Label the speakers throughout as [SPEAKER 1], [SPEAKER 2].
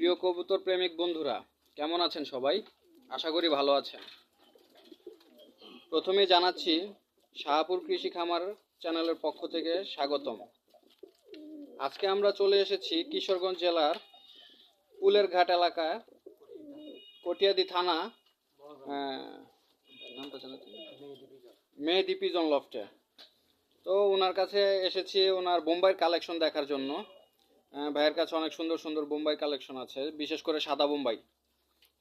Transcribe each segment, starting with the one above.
[SPEAKER 1] প্রিয় কবুতর প্রেমিক বন্ধুরা, কেমন আছেন সবাই? আশা করি ভালো আছেন। প্রথমে জানাচ্ছি, শাহপুর কৃষি খামার চ্যানেলের পক্ষ থেকে স্বাগতম। আজকে আমরা চলে এসেছি কিশোরগঞ্জ জেলার পুলের ঘাট এলাকায়, কটিয়াদি থানা? মেহেদি পিজন লফটে। তো ওনার কাছে এসেছি, ওনার বোম্বাইয়ের কালেকশন দেখার জন্য। ভাইয়ের কাছে অনেক সুন্দর সুন্দর বোম্বাই কালেকশন আছে বিশেষ করে সাদা বোম্বাই।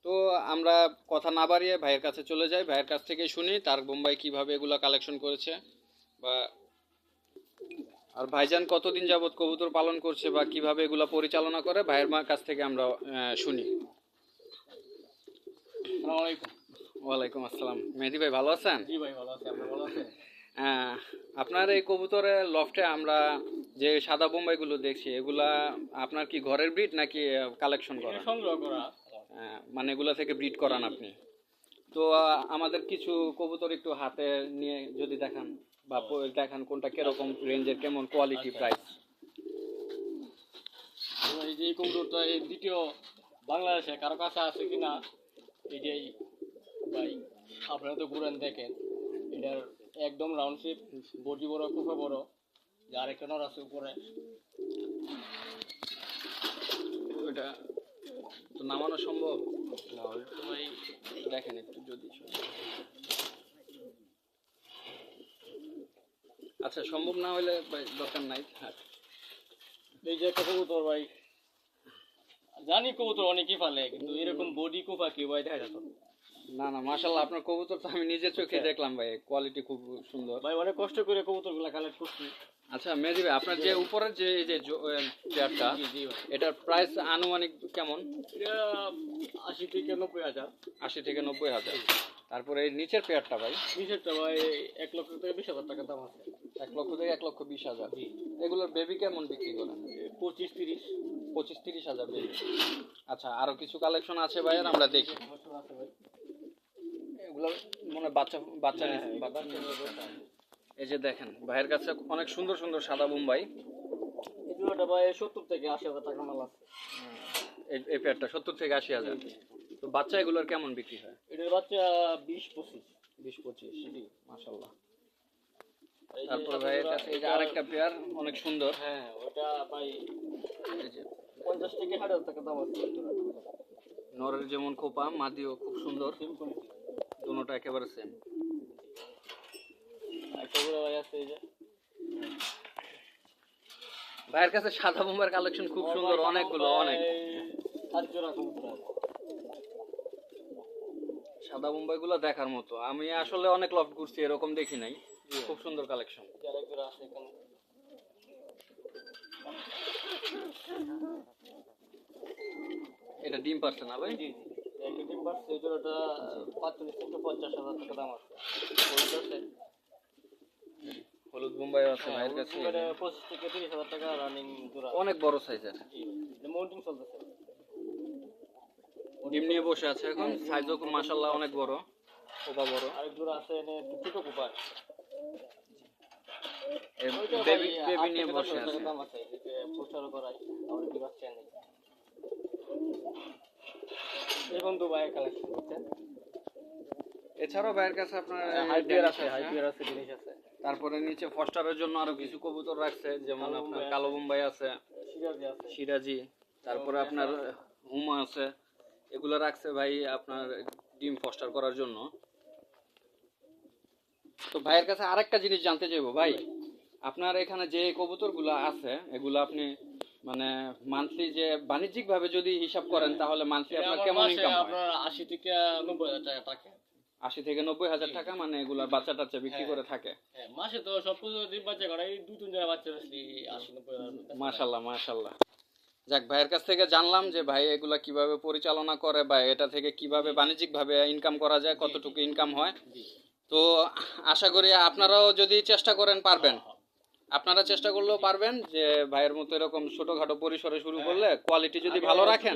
[SPEAKER 1] তো আমরা কথা না বাড়িয়ে ভাইয়ের কাছে চলে যাই ভাইয়ের কাছ থেকে শুনি তার বোম্বাই কীভাবে এগুলা কালেকশন করেছে বা আর ভাইজান কতদিন যাবত কবুতর পালন করছে বা কীভাবে এগুলা পরিচালনা করে ভাইয়ের মার কাছ থেকে আমরা শুনি। ওয়ালাইকুম আসসালাম। মেহেদি ভাই ভালো আছেন?
[SPEAKER 2] জি ভাই ভালো আছি। আপনি ভালো আছেন?
[SPEAKER 1] আপনার এই কবুতরের লফটে আমরা যে সাদা বোম্বাইগুলো দেখছি এগুলা আপনার কি ঘরের ব্রিড নাকি কালেকশন করা?
[SPEAKER 2] সংগ্রহ করা।
[SPEAKER 1] মানে এগুলা থেকে ব্রিড করান আপনি। তো আমাদের কিছু কবুতর একটু হাতে নিয়ে যদি দেখান বা দেখান কোনটা কীরকম রেঞ্জের কেমন কোয়ালিটি
[SPEAKER 2] আচ্ছা।
[SPEAKER 1] প্রাইস
[SPEAKER 2] এই যে কবুতরটা এই দ্বিতীয় বাংলাদেশে কারও কাছে আছে কিনা এটাই ভাই আপনারা তো ঘুরেন দেখেন এটার একদম রাউন্ড শেপ বডি বড় কুফা বড় যে আরেকটা নর আছে উপরে।
[SPEAKER 1] ওটা তো নামানো সম্ভব?
[SPEAKER 2] না ভাই,
[SPEAKER 1] দেখেন একটু যদি আচ্ছা সম্ভব না হলে দরকার নাই।
[SPEAKER 2] এই যে একটা কবুতর ভাই। জানি কবুতর অনেকই পালে, কিন্তু এরকম বডি কুফা কেউ ভাই দেখা যেত না।
[SPEAKER 1] না মাশাল্লাহ আপনার কবুতর তো আমি নিজে চোখে দেখলাম ভাই কোয়ালিটি খুব সুন্দর।
[SPEAKER 2] ভাই অনেক কষ্ট করে কবুতরগুলো কালেক্ট করছি।
[SPEAKER 1] আচ্ছা মেহেদি ভাই আপনার যে উপরের যে এই যে চেয়ারটা
[SPEAKER 2] ভাই।
[SPEAKER 1] এটার প্রাইস আনুমানিক কেমন?
[SPEAKER 2] আশি থেকে নব্বই হাজার।
[SPEAKER 1] আশি থেকে নব্বই হাজার। তারপরে এই নিচের পেয়ারটা ভাই?
[SPEAKER 2] নিচেরটা ভাই এক লক্ষ থেকে বিশ হাজার টাকা দাম আছে।
[SPEAKER 1] এক লক্ষ থেকে এক লক্ষ বিশ হাজার। এগুলোর বেবি কেমন বিক্রি করেন
[SPEAKER 2] পঁচিশ তিরিশ।
[SPEAKER 1] পঁচিশ তিরিশ হাজার বেবি আচ্ছা আরও কিছু কালেকশন আছে ভাইয়ের আমরা দেখি।
[SPEAKER 2] আছে ভাই।
[SPEAKER 1] মনে বাচ্চা বাচ্চা
[SPEAKER 2] হ্যাঁ, হ্যাঁ।
[SPEAKER 1] এই যে দেখেন ভাইয়ের কাছে অনেক সুন্দর সুন্দর সাদা বোম্বাই।
[SPEAKER 2] এই জোড়াটা ভাই সত্তর থেকে আশি হাজার টাকা মাল আছে।
[SPEAKER 1] এই এই পেয়ারটা সত্তর থেকে আশি হাজার। তো বাচ্চা এগুলোর কেমন বিক্রি হয়?
[SPEAKER 2] এটার বাচ্চা বিশ পঁচিশ
[SPEAKER 1] বিশ পঁচিশ
[SPEAKER 2] জি
[SPEAKER 1] মাসাল্লাহ
[SPEAKER 2] এই যে
[SPEAKER 1] তারপরে ভাইয়ের
[SPEAKER 2] জোড়া,
[SPEAKER 1] কাছে এই যে আরেকটা পেয়ার অনেক সুন্দর।
[SPEAKER 2] হ্যাঁ ওটা ভাই পঞ্চাশ থেকে ষাট হাজার টাকা দাম আছে।
[SPEAKER 1] নরের যেমন খোপা মাদিও খুব সুন্দর। দুটোটা একেবারে সেম ভাইয়ের কাছে সাদা বোম্বার কালেকশন খুব সুন্দর, অনেকগুলো, অনেক। সাদা বোম্বাই গুলো দেখার মতো। আমি আসলে অনেক লফট করছি, এরকম দেখি নাই। খুব সুন্দর কালেকশন এটা ডিম পারছে না ভাই?
[SPEAKER 2] ডিম পাচ্ছে এই জোড়াটা পাঁচচল্লিশ থেকে পঞ্চাশ হাজার টাকা দাম আছে। হলুদ আছে
[SPEAKER 1] হলুদ বোম্বাই আছে ভাইয়ের কাছে।
[SPEAKER 2] পঁচিশ থেকে তিরিশ হাজার টাকা রানিং জোড়া
[SPEAKER 1] অনেক বড়
[SPEAKER 2] মাউন্টিং চলতেছে।
[SPEAKER 1] ডিম নিয়ে বসে আছে এখন। সাইজও মাসাল্লাহ অনেক বড়। খোপা বড়।
[SPEAKER 2] আরেক জোড়া আছে এনে ছোট কুপার
[SPEAKER 1] বেবি বেবি নিয়ে বসে আছে।
[SPEAKER 2] দাম আছে। করাই আর কি বাচ্চা নেই। এখন ভাই কালেকশন করছেন
[SPEAKER 1] এছাড়াও ভাইয়ের কাছে আপনার
[SPEAKER 2] হাইপিয়ার আছে
[SPEAKER 1] ড্যানিশ
[SPEAKER 2] হাইপিয়ার আছে জিনিস আছে।
[SPEAKER 1] তারপরে নিচে ফস্টারের জন্য আরও কিছু কবুতর রাখছে যেমন আপনার কালো বোম্বাই আছে
[SPEAKER 2] সিরাজি আছে।
[SPEAKER 1] সিরাজি তারপরে আপনার হুমা আছে এগুলো রাখছে ভাই আপনার ডিম ফস্টার করার জন্য। তো ভাইয়ের কাছে আরেকটা জিনিস জানতে চাইব ভাই। আপনার এখানে যে কবুতর কবুতরগুলো আছে এগুলো আপনি মানে মান্থলি যে বাণিজ্যিক ভাবে যদি হিসাব করেন তাহলে মান্থলি আপনার কেমন ইনকাম হয়?
[SPEAKER 2] আপনার আশি থেকে নব্বই হাজার টাকা
[SPEAKER 1] আশি থেকে নব্বই হাজার টাকা মানে এগুলা বাচ্চা টাচ্চা বিক্রি
[SPEAKER 2] হ্যাঁ।
[SPEAKER 1] করে থাকে।
[SPEAKER 2] হ্যাঁ মাসে তো সব কিছু যদি বাচ্চা করাই দুই তিন জনের বাচ্চা বেশি আশি নব্বই হাজার টাকা।
[SPEAKER 1] মাশাল্লাহ মাশাল্লাহ। যাক ভাইয়ের কাছ থেকে জানলাম যে ভাই এগুলা কীভাবে পরিচালনা করে বা এটা থেকে কীভাবে বাণিজ্যিক ভাবে ইনকাম করা যায় কতটুকু ইনকাম হয়। তো আশা করি আপনারাও যদি চেষ্টা করেন পারবেন। আপনারা চেষ্টা করলেও পারবেন যে ভাইয়ের মতো এরকম ছোটখাটো পরিসরে শুরু করলে কোয়ালিটি যদি ভালো রাখেন।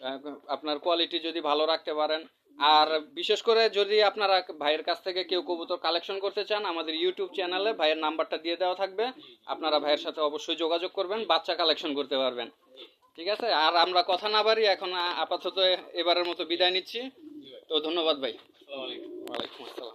[SPEAKER 1] আহ, আপনার কোয়ালিটি যদি ভালো রাখতে পারেন। আর বিশেষ করে যদি আপনারা ভাইয়ের কাছ থেকে কেউ কবুতর কালেকশন করতে চান আমাদের ইউটিউব চ্যানেলে ভাইয়ের নাম্বারটা দিয়ে দেওয়া থাকবে। আপনারা ভাইয়ের সাথে অবশ্যই যোগাযোগ করবেন বাচ্চা কালেকশন করতে পারবেন। ঠিক আছে? আর আমরা কথা না বাড়ি এখন আপাতত এবারের মতো বিদায় নিচ্ছি। তো ধন্যবাদ ভাই। ওয়ালাইকুম আসসালাম।